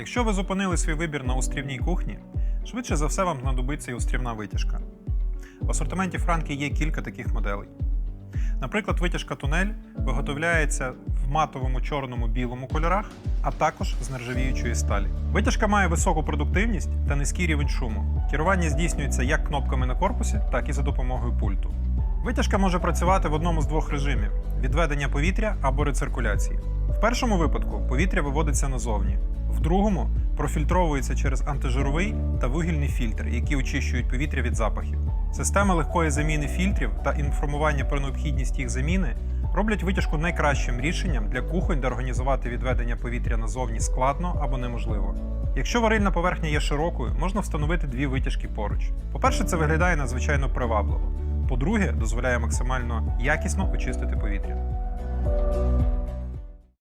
Якщо ви зупинили свій вибір на острівній кухні, швидше за все вам знадобиться і острівна витяжка. В асортименті Франки є кілька таких моделей. Наприклад, витяжка тунель виготовляється в матовому чорному білому кольорах, а також з нержавіючої сталі. Витяжка має високу продуктивність та низький рівень шуму. Керування здійснюється як кнопками на корпусі, так і за допомогою пульту. Витяжка може працювати в одному з двох режимів: відведення повітря або рециркуляції. В першому випадку повітря виводиться назовні, в другому профільтровується через антижировий та вугільний фільтр, які очищують повітря від запахів. Система легкої заміни фільтрів та інформування про необхідність їх заміни роблять витяжку найкращим рішенням для кухонь, де організувати відведення повітря назовні складно або неможливо. Якщо варильна поверхня є широкою, можна встановити дві витяжки поруч. По-перше, це виглядає надзвичайно привабливо. По-друге, дозволяє максимально якісно очистити повітря.